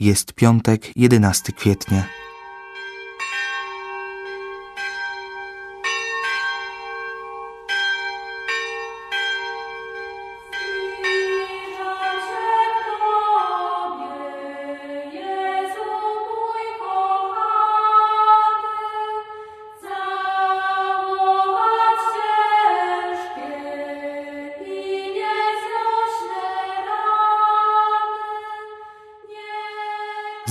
Jest piątek, 11 kwietnia.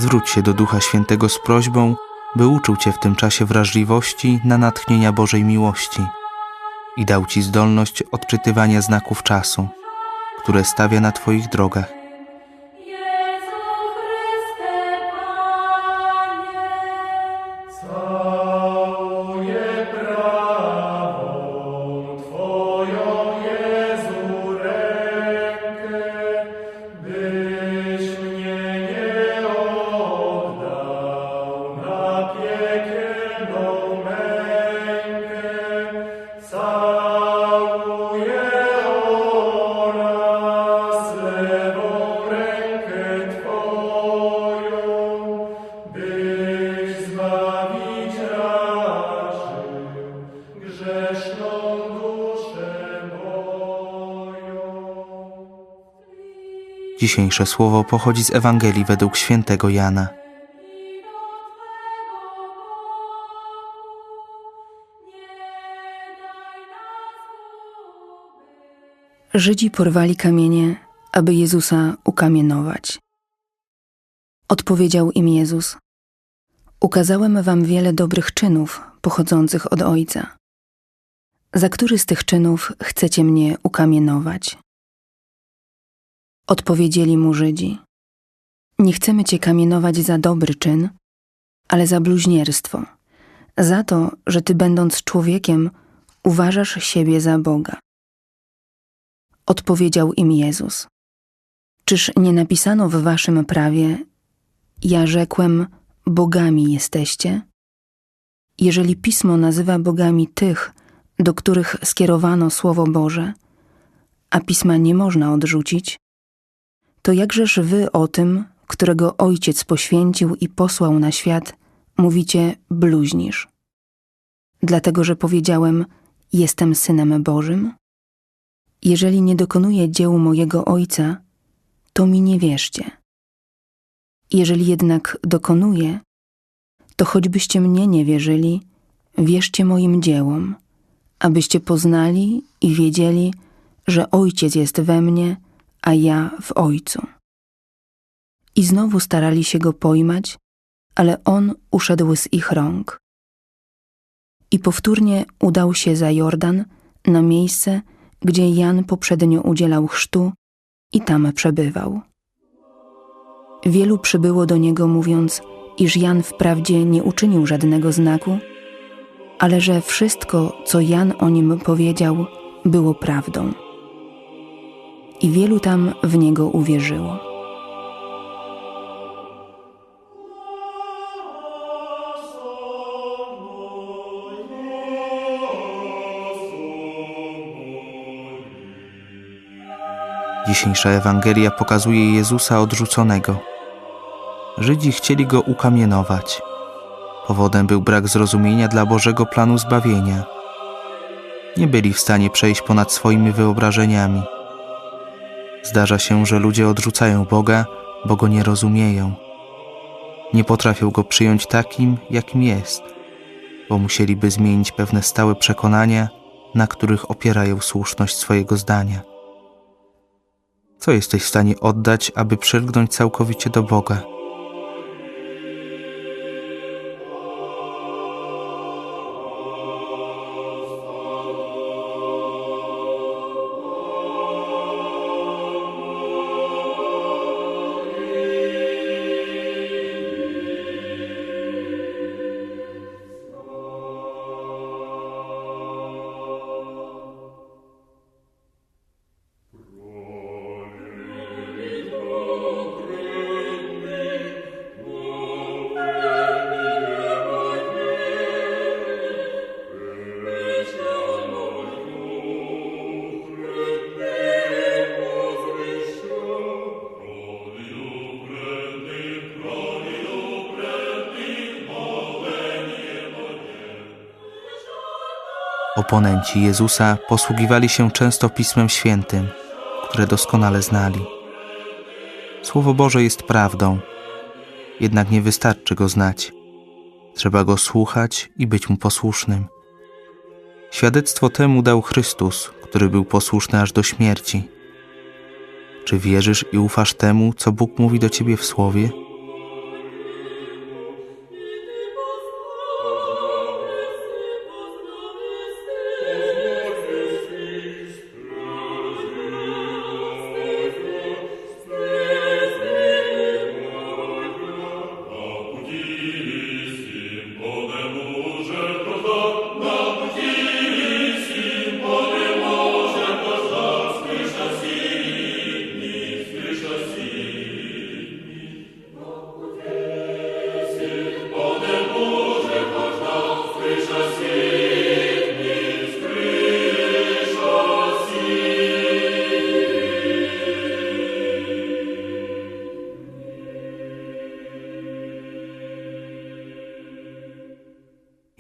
Zwróć się do Ducha Świętego z prośbą, by uczył Cię w tym czasie wrażliwości na natchnienia Bożej miłości i dał Ci zdolność odczytywania znaków czasu, które stawia na Twoich drogach. Dzisiejsze słowo pochodzi z Ewangelii według świętego Jana. Żydzi porwali kamienie, aby Jezusa ukamienować. Odpowiedział im Jezus: Ukazałem wam wiele dobrych czynów pochodzących od Ojca. Za który z tych czynów chcecie mnie ukamienować? Odpowiedzieli mu Żydzi: Nie chcemy cię kamienować za dobry czyn, ale za bluźnierstwo, za to, że ty, będąc człowiekiem, uważasz siebie za Boga. Odpowiedział im Jezus: Czyż nie napisano w waszym prawie: Ja rzekłem, bogami jesteście? Jeżeli pismo nazywa bogami tych, do których skierowano słowo Boże, a pisma nie można odrzucić, to jakżeż wy o tym, którego ojciec poświęcił i posłał na świat, mówicie bluźnisz? Dlatego, że powiedziałem: Jestem synem Bożym? Jeżeli nie dokonuję dzieł mojego Ojca, to mi nie wierzcie. Jeżeli jednak dokonuję, to choćbyście mnie nie wierzyli, wierzcie moim dziełom, abyście poznali i wiedzieli, że Ojciec jest we mnie, a ja w Ojcu. I znowu starali się go pojmać, ale on uszedł z ich rąk. I powtórnie udał się za Jordan na miejsce, gdzie Jan poprzednio udzielał chrztu i tam przebywał. Wielu przybyło do niego, mówiąc, iż Jan wprawdzie nie uczynił żadnego znaku, ale że wszystko, co Jan o nim powiedział, było prawdą. I wielu tam w niego uwierzyło. Dzisiejsza Ewangelia pokazuje Jezusa odrzuconego. Żydzi chcieli go ukamienować. Powodem był brak zrozumienia dla Bożego planu zbawienia. Nie byli w stanie przejść ponad swoimi wyobrażeniami. Zdarza się, że ludzie odrzucają Boga, bo go nie rozumieją. Nie potrafią go przyjąć takim, jakim jest, bo musieliby zmienić pewne stałe przekonania, na których opierają słuszność swojego zdania. Co jesteś w stanie oddać, aby przylgnąć całkowicie do Boga? Oponenci Jezusa posługiwali się często Pismem Świętym, które doskonale znali. Słowo Boże jest prawdą, jednak nie wystarczy go znać. Trzeba go słuchać i być mu posłusznym. Świadectwo temu dał Chrystus, który był posłuszny aż do śmierci. Czy wierzysz i ufasz temu, co Bóg mówi do ciebie w słowie?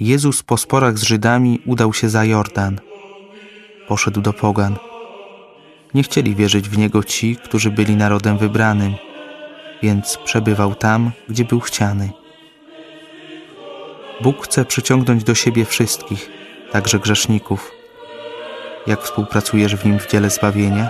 Jezus po sporach z Żydami udał się za Jordan. Poszedł do Pogan. Nie chcieli wierzyć w Niego ci, którzy byli narodem wybranym, więc przebywał tam, gdzie był chciany. Bóg chce przyciągnąć do siebie wszystkich, także grzeszników. Jak współpracujesz w Nim w dziele zbawienia?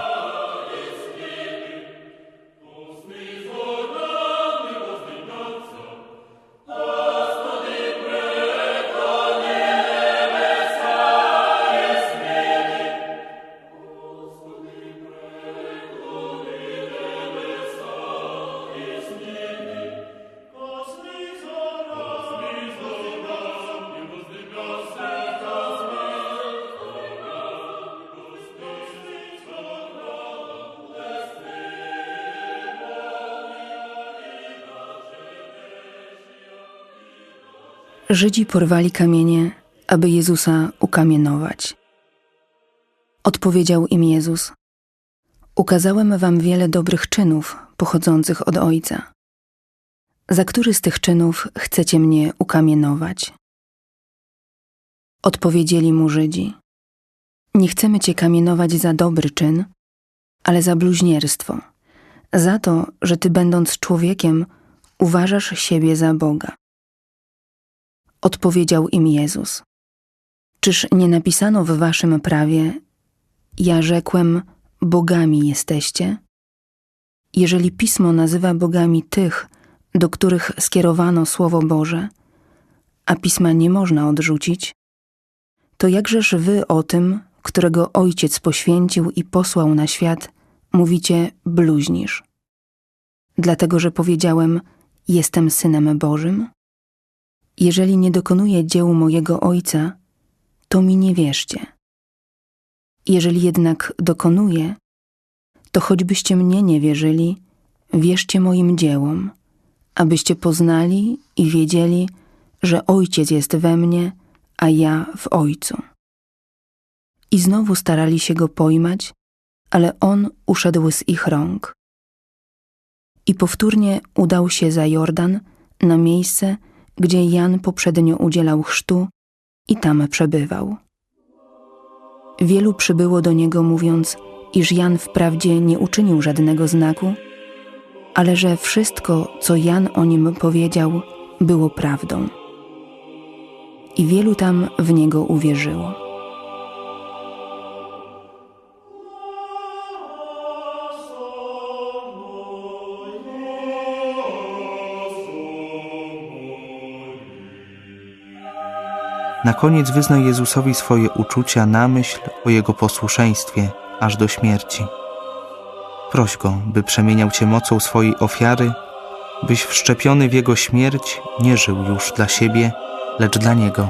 Żydzi porwali kamienie, aby Jezusa ukamienować. Odpowiedział im Jezus: Ukazałem wam wiele dobrych czynów pochodzących od Ojca. Za który z tych czynów chcecie mnie ukamienować? Odpowiedzieli mu Żydzi: Nie chcemy cię kamienować za dobry czyn, ale za bluźnierstwo, za to, że ty, będąc człowiekiem, uważasz siebie za Boga. Odpowiedział im Jezus: Czyż nie napisano w waszym prawie: Ja rzekłem, bogami jesteście? Jeżeli pismo nazywa bogami tych, do których skierowano Słowo Boże, a pisma nie można odrzucić, to jakżeż wy o tym, którego Ojciec poświęcił i posłał na świat, mówicie bluźnisz? Dlatego, że powiedziałem: Jestem synem Bożym? Jeżeli nie dokonuję dzieł mojego Ojca, to mi nie wierzcie. Jeżeli jednak dokonuję, to choćbyście mnie nie wierzyli, wierzcie moim dziełom, abyście poznali i wiedzieli, że Ojciec jest we mnie, a ja w Ojcu. I znowu starali się go pojmać, ale on uszedł z ich rąk. I powtórnie udał się za Jordan na miejsce, gdzie Jan poprzednio udzielał chrztu i tam przebywał. Wielu przybyło do niego, mówiąc, iż Jan wprawdzie nie uczynił żadnego znaku, ale że wszystko, co Jan o nim powiedział, było prawdą. I wielu tam w niego uwierzyło. Na koniec wyznaj Jezusowi swoje uczucia na myśl o Jego posłuszeństwie aż do śmierci. Proś Go, by przemieniał Cię mocą swojej ofiary, byś wszczepiony w Jego śmierć nie żył już dla siebie, lecz dla Niego.